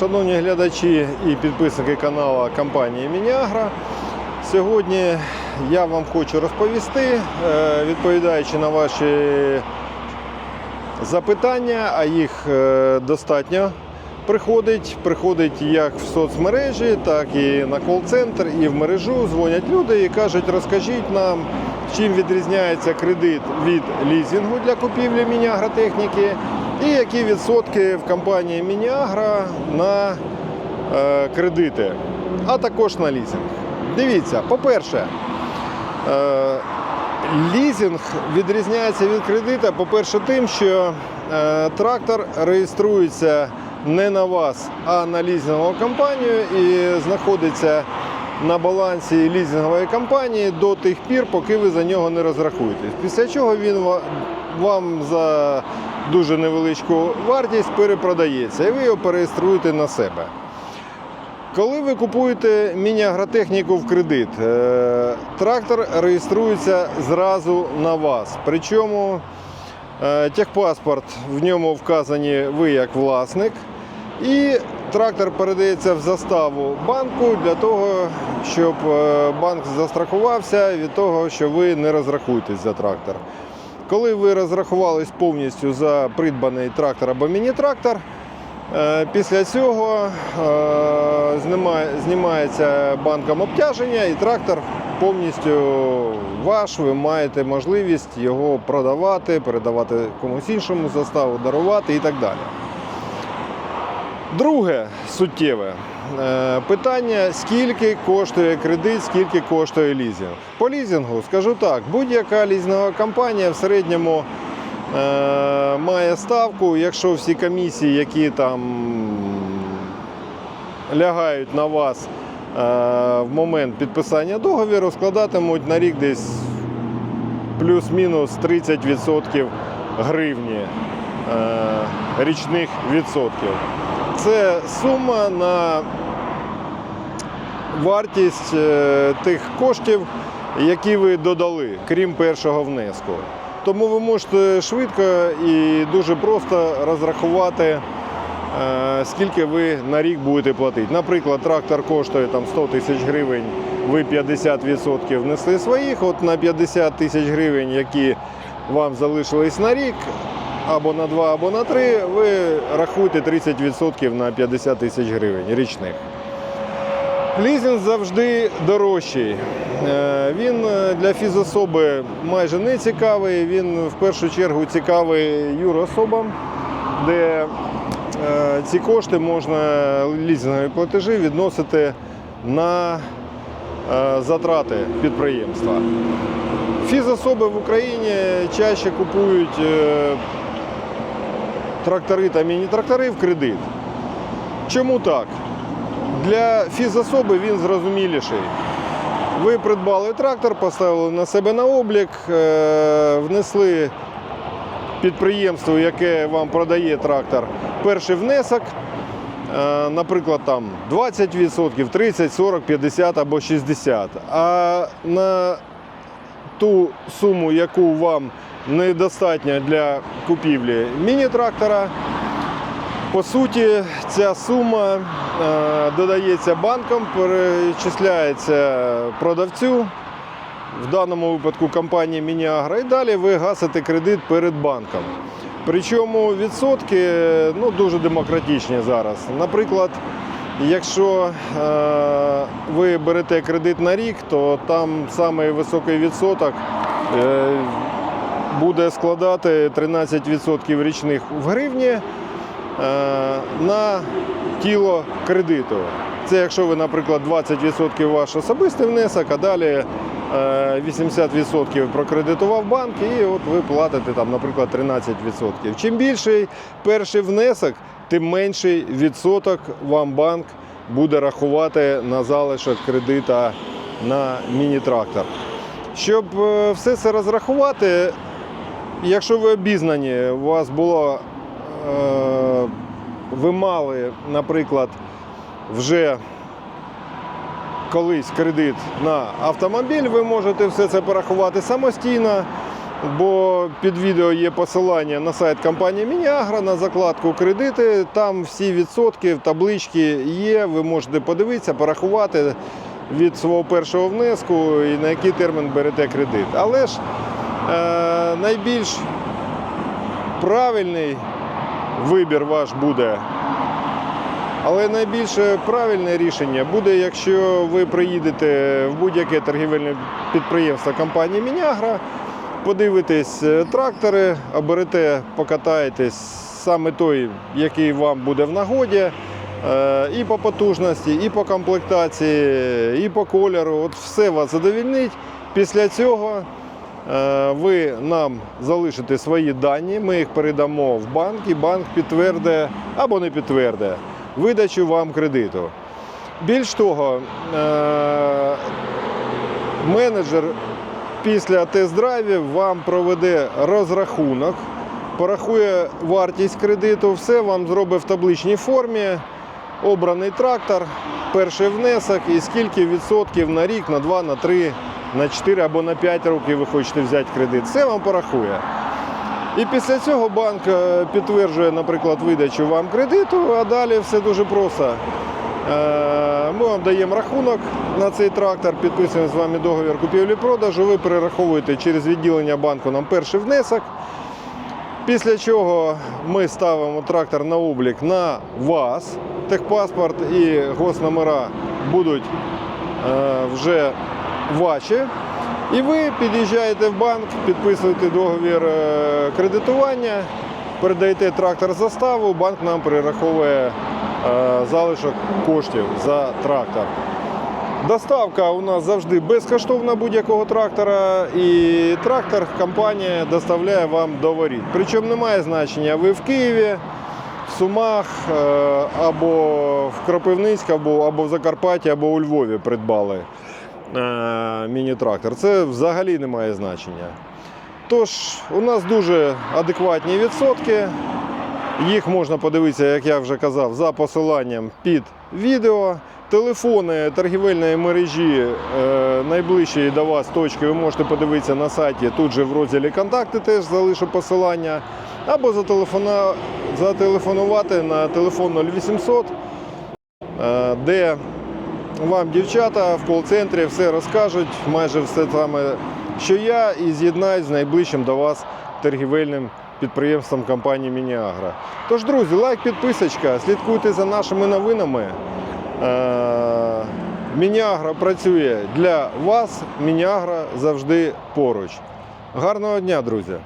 Шановні глядачі і підписники каналу компанії Мініагра. Сьогодні я вам хочу розповісти, е, відповідаючи на ваші запитання, а їх е, достатньо приходить. Приходить як в соцмережі, так і на кол-центр, і в мережу. Дзвонять люди і кажуть, розкажіть нам, чим відрізняється кредит від лізінгу для купівлі міні-агротехніки, і які відсотки в компанії Мініагра на е, кредити, а також на лізинг. Дивіться, по-перше, е, лізинг відрізняється від кредита, по-перше, тим, що е, трактор реєструється не на вас, а на лізингову компанію і знаходиться на балансі лізингової компанії до тих пір, поки ви за нього не розрахуєтесь. Після чого він вам за дуже невеличку вартість перепродається і ви його переєструєте на себе. Коли ви купуєте міні-агротехніку в кредит, е, трактор реєструється зразу на вас. Причому е, техпаспорт в ньому вказані ви як власник. І трактор передається в заставу банку для того, щоб е, банк застрахувався від того, що ви не розрахуєтесь за трактор. Коли ви розрахувались повністю за придбаний трактор або міні-трактор, Е, Після цього е, знімається банком обтяження і трактор повністю ваш. Ви маєте можливість його продавати, передавати комусь іншому заставу, дарувати і так далі. Друге суттєве е, питання: скільки коштує кредит, скільки коштує лізинг. По лізингу скажу так: будь-яка лізингова компанія в середньому е, має ставку, якщо всі комісії, які там лягають на вас е, в момент підписання договіру, складатимуть на рік десь плюс-мінус 30% гривні річних відсотків. Це сума на вартість е, тих коштів, які ви додали, крім першого внеску. Тому ви можете швидко і дуже просто розрахувати, е, скільки ви на рік будете платити. Наприклад, трактор коштує там 100 тисяч гривень, ви 50% внесли своїх, от на 50 тисяч гривень, які вам залишились на рік, або на 2, або на 3, ви рахуйте 30% на 50 тисяч гривень річних. Лізинг завжди дорожчий. Е, Він е, для фізособи майже не цікавий. Він в першу чергу цікавий юрособам, де е, ці кошти можна лізингові платежі відносити на затрати підприємства. Фізособи в Україні чаще купують трактори та міні-трактори в кредит. Чому так? Для фізособи він зрозуміліший. Ви придбали трактор, поставили на себе на облік, е, внесли підприємству, яке вам продає трактор, перший внесок, е, наприклад, там 20%, 30, 40, 50 або 60. А на ту суму, яку вам недостатньо для купівлі міні-трактора, по суті, ця сума е, додається банком, перечисляється продавцю, в даному випадку компанії Мініагра, і далі ви гасите кредит перед банком. Причому відсотки ну, дуже демократичні зараз. Наприклад, якщо е, ви берете кредит на рік, то там самий високий відсоток е, буде складати 13% річних в гривні е, на тіло кредиту. Це якщо ви, наприклад, 20% ваш особистий внесок, а далі е, 80% прокредитував банк, і от ви платите там, наприклад, 13%. Чим більший перший внесок, тим менший відсоток вам банк буде рахувати на залишок кредита на міні-трактор. Щоб е, все це розрахувати, якщо ви обізнані, у вас було, е, ви мали, наприклад, вже колись кредит на автомобіль, ви можете все це порахувати самостійно бо під відео є посилання на сайт компанії Мініагра на закладку кредити. Там всі відсотки, таблички є. Ви можете подивитися, порахувати від свого першого внеску і на який термін берете кредит. Але ж найбільш правильний вибір ваш буде. Але найбільш правильне рішення буде, якщо ви приїдете в будь-яке торгівельне підприємство компанії Мінягра, подивитесь е, трактори, оберете, покатаєтесь саме той, який вам буде в нагоді. Е, І по потужності, і по комплектації, і по кольору. От все вас задовільнить. Після цього е, ви нам залишите свої дані, ми їх передамо в банк, і банк підтвердить або не підтвердить видачу вам кредиту. Більш того, е, менеджер після тест-драйвів вам проведе розрахунок, порахує вартість кредиту, все вам зробить в табличній формі, обраний трактор, перший внесок і скільки відсотків на рік, на 2, на 3, на 4 або на 5 років ви хочете взяти кредит. Все вам порахує. І після цього банк е, підтверджує, наприклад, видачу вам кредиту, а далі все дуже просто. Е, Ми вам даємо рахунок на цей трактор, підписуємо з вами договір купівлі-продажу. Ви перераховуєте через відділення банку нам перший внесок. Після чого ми ставимо трактор на облік на вас. Техпаспорт і госномера будуть е, вже ваші. І ви під'їжджаєте в банк, підписуєте договір е, кредитування, передаєте трактор заставу, банк нам перераховує е, залишок коштів за трактор. Доставка у нас завжди безкоштовна будь-якого трактора, і трактор компанія доставляє вам до воріт. Причому немає значення, ви в Києві, в Сумах е, або в Кропивницьку, або, в Закарпатті, або у Львові придбали міні-трактор. Це взагалі не має значення. Тож, у нас дуже адекватні відсотки. Їх можна подивитися, як я вже казав, за посиланням під відео. Телефони торгівельної мережі е, найближчої до вас точки ви можете подивитися на сайті. Тут же в розділі контакти теж залишу посилання. Або зателефонувати на телефон 0800, е, де вам дівчата в кол-центрі все розкажуть, майже все саме, що я, і з'єднають з найближчим до вас торгівельним підприємством компанії Мініагра. Тож, друзі, лайк, підписочка, слідкуйте за нашими новинами. Е, Мініагра працює для вас, Мініагра завжди поруч. Гарного дня, друзі!